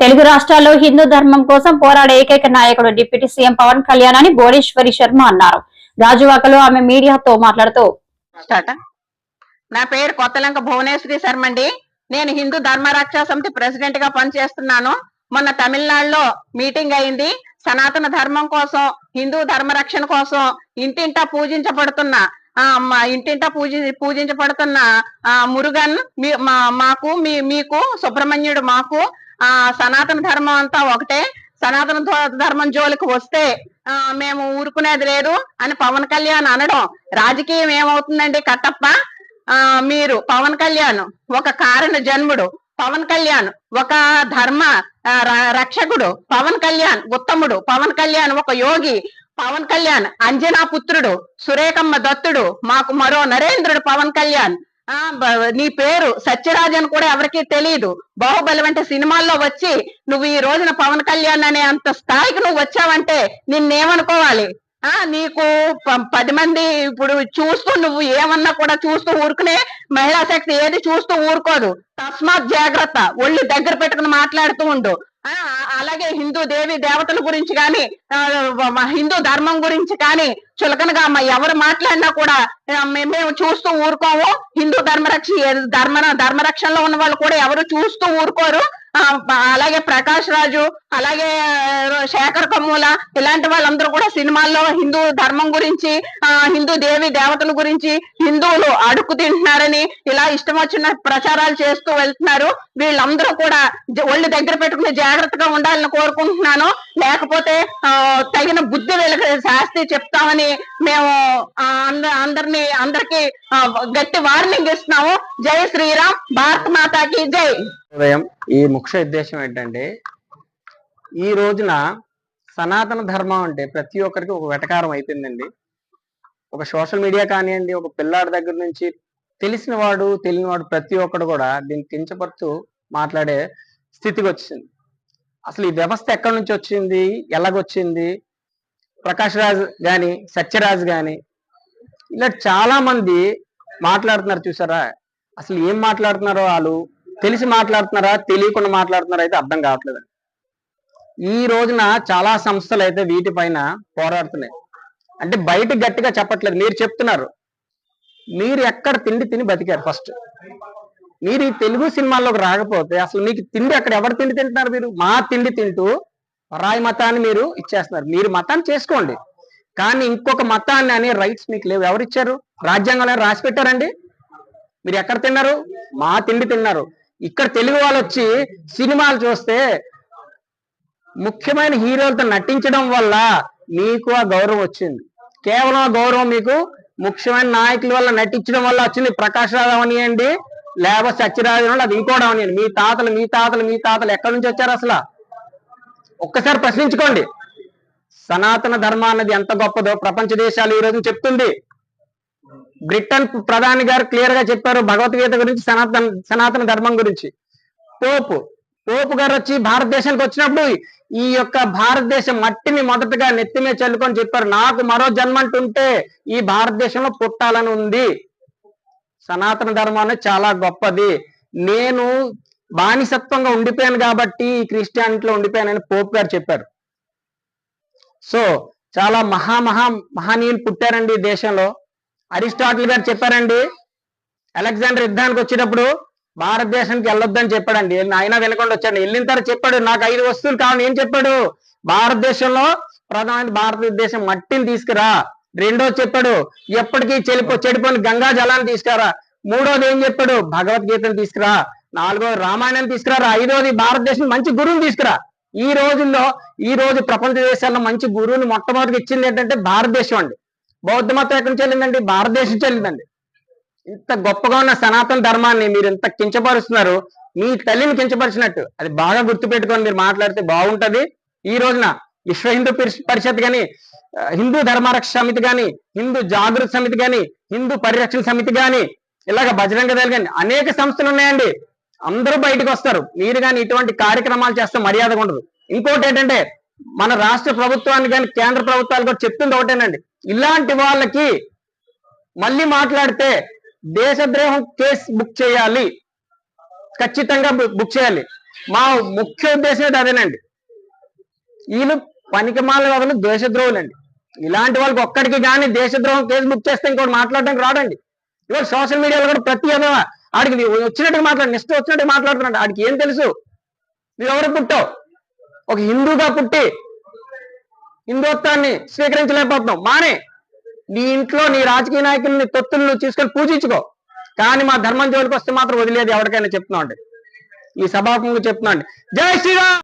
తెలుగు రాష్ట్రాల్లో హిందూ ధర్మం కోసం పోరాడే ఏకైక నాయకుడు డిప్యూటీ సీఎం పవన్ కళ్యాణ్ అని భువనేశ్వరి శర్మ అన్నారు. రాజువాకలో ఆమె మీడియాతో మాట్లాడుతూ నా పేరు కొత్తలంక భువనేశ్వరి శర్మ అండి. నేను హిందూ ధర్మరక్షా సమితి ప్రెసిడెంట్గా పనిచేస్తున్నాను. మొన్న తమిళనాడులో మీటింగ్ అయింది. సనాతన ధర్మం కోసం హిందూ ధర్మ రక్షణ కోసం ఇంటింటా పూజించబడుతున్న ఆ మా ఇంటింటా పూజి పూజించబడుతున్న ఆ మురుగన్ మీ మా- మాకు మీ మీకు సుబ్రహ్మణ్యుడు మాకు ఆ సనాతన ధర్మం అంతా ఒకటే. సనాతన ధర్మం జోలికి వస్తే ఆ మేము ఊరుకునేది లేదు అని పవన్ కళ్యాణ్ అనడం. రాజకీయం ఏమవుతుందండి కట్టప్ప? ఆ మీరు పవన్ కళ్యాణ్ ఒక కారణ జన్ముడు. పవన్ కళ్యాణ్ ఒక ధర్మ ర- రక్షకుడు. పవన్ కళ్యాణ్ ఉత్తముడు. పవన్ కళ్యాణ్ ఒక యోగి. పవన్ కళ్యాణ్ అంజనా పుత్రుడు. సురేఖమ్మ దత్తుడు. మాకు మరో నరేంద్రుడు పవన్ కళ్యాణ్. నీ పేరు సత్యరాజ్ అని కూడా ఎవరికీ తెలియదు బాహుబలి వంటి సినిమాల్లో వచ్చి నువ్వు ఈ రోజున పవన్ కళ్యాణ్ అనే అంత స్థాయికి నువ్వు వచ్చావంటే నిన్నేమనుకోవాలి? ఆ నీకు పది మంది ఇప్పుడు చూస్తూ నువ్వు ఏమన్నా కూడా చూస్తూ ఊరుకునే మహిళా శక్తి ఏది చూస్తూ ఊరుకోదు. తస్మాత్ జాగ్రత్త ఒళ్ళు దగ్గర పెట్టుకుని మాట్లాడుతూ ఉండు. అలాగే హిందూ దేవి దేవతల గురించి కానీ హిందూ ధర్మం గురించి కానీ చులకనగా మా ఎవరు మాట్లాడినా కూడా మేము చూస్తూ ఊరుకోము. హిందూ ధర్మరక్ష ధర్మ ధర్మరక్షణలో ఉన్న వాళ్ళు కూడా ఎవరు చూస్తూ ఊరుకోరు. అలాగే ప్రకాష్ రాజు అలాగే శేఖర్ కమ్ముల ఇలాంటి వాళ్ళందరూ కూడా సినిమాల్లో హిందూ ధర్మం గురించి ఆ హిందూ దేవి దేవతల గురించి హిందువులు అడుక్కు తింటున్నారని ఇలా ఇష్టం వచ్చిన ప్రచారాలు చేస్తూ వెళ్తున్నారు. వీళ్ళందరూ కూడా ఒళ్ళు దగ్గర పెట్టుకుని జాగ్రత్తగా ఉండాలని కోరుకుంటున్నాను. లేకపోతే ఆ, తగిన బుద్ధి వీళ్ళకి శాస్తి చెప్తామని మేము అంద- అందరినీ అందరికి గట్టి వార్నింగ్ ఇస్తున్నాము. జై శ్రీరామ్ భారత్ మాతాకి జై. ఉదయం ఈ ముఖ్య ఉద్దేశం ఏంటంటే ఈ రోజున సనాతన ధర్మం అంటే ప్రతి ఒక్కరికి ఒక వెటకారం అయిపోయిందండి. ఒక సోషల్ మీడియా కానివ్వండి ఒక పిల్లాడి దగ్గర నుంచి తెలిసిన వాడు తెలియని వాడు ప్రతి ఒక్కడు కూడా దీన్ని కించపరుతూ మాట్లాడే స్థితికి వచ్చింది. అసలు ఈ వ్యవస్థ ఎక్కడి నుంచి వచ్చింది? ఎలాగొచ్చింది? ప్రకాష్ రాజ్ కానీ సత్యరాజ్ కానీ ఇలా చాలా మంది మాట్లాడుతున్నారు చూసారా? అసలు ఏం మాట్లాడుతున్నారో వాళ్ళు? తెలిసి మాట్లాడుతున్నారా? తెలియకుండా మాట్లాడుతున్నారా అయితే అర్థం కావట్లేదు. ఈ రోజున చాలా సంస్థలు అయితే వీటిపైన పోరాడుతున్నాయి. అంటే బయట గట్టిగా చెప్పట్లేదు. మీరు చెప్తున్నారు. మీరు ఎక్కడ తిండి తిని బతికారు ఫస్ట్. మీరు ఈ తెలుగు సినిమాల్లోకి రాకపోతే అసలు మీకు తిండి అక్కడ ఎవరు తిండి తింటున్నారు మీరు? మా తిండి తింటూ పరాయి మతాన్ని మీరు ఇచ్చేస్తున్నారు. మీరు మతాన్ని చేసుకోండి. కానీ ఇంకొక మతాన్ని అనే రైట్స్ మీకు లేవు. ఎవరు ఇచ్చారు? రాజ్యాంగంలో రాసి పెట్టారండి. మీరు ఎక్కడ తిన్నారు? మా తిండి తిన్నారు. ఇక్కడ తెలుగు వాళ్ళు వచ్చి సినిమాలు చూస్తే ముఖ్యమైన హీరోలతో నటించడం వల్ల మీకు ఆ గౌరవం వచ్చింది. కేవలం ఆ గౌరవం మీకు ముఖ్యమైన నాయకుల వల్ల నటించడం వల్ల వచ్చింది ప్రకాష్ రావు అనియండి లేకపోతే సత్యరాజు అది ఇంకోవడం అవనియండి మీ తాతలు మీ తాతలు మీ తాతలు ఎక్కడి నుంచి వచ్చారు అసలు? ఒక్కసారి ప్రశ్నించుకోండి. సనాతన ధర్మం అన్నది ఎంత గొప్పదో ప్రపంచ దేశాలు ఈ రోజు చెప్తుంది. బ్రిటన్ ప్రధాని గారు క్లియర్గా చెప్పారు భగవద్గీత గురించి సనాతన సనాతన ధర్మం గురించి. పోపు పోపు గారు వచ్చి భారతదేశానికి వచ్చినప్పుడు ఈ యొక్క భారతదేశం మట్టిని మొదటగా నెత్తిమే చల్లుకొని చెప్పారు నాకు మరో జన్మ అంటుంటే ఈ భారతదేశంలో పుట్టాలని ఉంది. సనాతన ధర్మం అనేది చాలా గొప్పది. నేను బానిసత్వంగా ఉండిపోయాను కాబట్టి ఈ క్రిస్టియానిటీలో ఉండిపోయానని పోపు గారు చెప్పారు. సో చాలా మహా మహా మహనీయులు పుట్టారండి ఈ దేశంలో. అరిస్టాటిల్ గారు చెప్పారండి. అలెగ్జాండర్ యుద్ధానికి వచ్చేటప్పుడు భారతదేశానికి వెళ్ళొద్దని చెప్పాడండి. ఆయన వెళ్ళకుండా వచ్చాడు. వెళ్ళిన తర్వాత చెప్పాడు నాకు ఐదు వస్తువులు కావాలి. ఏం చెప్పాడు? భారతదేశంలో ప్రధానమైన భారతదేశం మట్టిని తీసుకురా. రెండోది చెప్పాడు ఎప్పటికీ చెడిపో చెడిపోయిన గంగా జలాన్ని తీసుకురా మూడోది ఏం చెప్పాడు? భగవద్గీతను తీసుకురా. నాలుగోది రామాయణం తీసుకురా ఐదోది భారతదేశం మంచి గురువుని తీసుకురా. ఈ రోజుల్లో ఈ రోజు ప్రపంచ దేశాల్లో మంచి గురువుని మొట్టమొదటి ఇచ్చింది ఏంటంటే భారతదేశం అండి. బౌద్ధ మతం ఎక్కడి నుంచి వెళ్ళిందండి? భారతదేశం చెల్లిందండి ఇంత గొప్పగా ఉన్న సనాతన ధర్మాన్ని మీరు ఇంత కించపరుస్తున్నారు. మీ తల్లిని కించపరిచినట్టు. అది బాగా గుర్తుపెట్టుకొని మీరు మాట్లాడితే బాగుంటది. ఈ రోజున విశ్వ హిందూ పరిష్- పరిషత్ గాని హిందూ ధర్మరక్ష సమితి గాని హిందూ జాగృతి సమితి గాని హిందూ పరిరక్షణ సమితి గాని ఇలాగ బజరంగ దళ గాని అనేక సంస్థలు ఉన్నాయండి. అందరూ బయటకు వస్తారు. మీరు కానీ ఇటువంటి కార్యక్రమాలు చేస్తే మర్యాదగా ఉండదు. ఇంకోటి ఏంటంటే మన రాష్ట్ర ప్రభుత్వానికి కానీ కేంద్ర ప్రభుత్వాలు కూడా చెప్తుంది ఒకటేనండి. ఇలాంటి వాళ్ళకి మళ్ళీ మాట్లాడితే దేశద్రోహం కేసు బుక్ చేయాలి. ఖచ్చితంగా బుక్ చేయాలి. మా ముఖ్య ఉద్దేశం అదేనండి. వీళ్ళు పనికిమాల వదలు దేశద్రోహులండి ఇలాంటి వాళ్ళకి ఒక్కడికి కానీ దేశద్రోహం కేసు బుక్ చేస్తే ఇంకోటి మాట్లాడడానికి రాడండి. ఇవాళ సోషల్ మీడియాలో కూడా ప్రతి ఏదో ఆడికి వచ్చినట్టుగా మాట్లాడు నిష్ట వచ్చినట్టుగా మాట్లాడుతున్నాడు. ఆడికి ఏం తెలుసు? నువ్వు ఎవరు పుట్టావు? ఒక హిందూగా పుట్టి హిందుత్వాన్ని స్వీకరించలేకపోతున్నావు. మానే నీ ఇంట్లో నీ రాజకీయ నాయకుల్ని తొత్తులను తీసుకొని పూజించుకో. కానీ మా ధర్మం జోలికి వస్తే మాత్రం వదిలేదు ఎవరికైనా చెప్తున్నాం అండి. ఈ సభాముఖంగా చెప్తున్నాను జై శ్రీరామ్!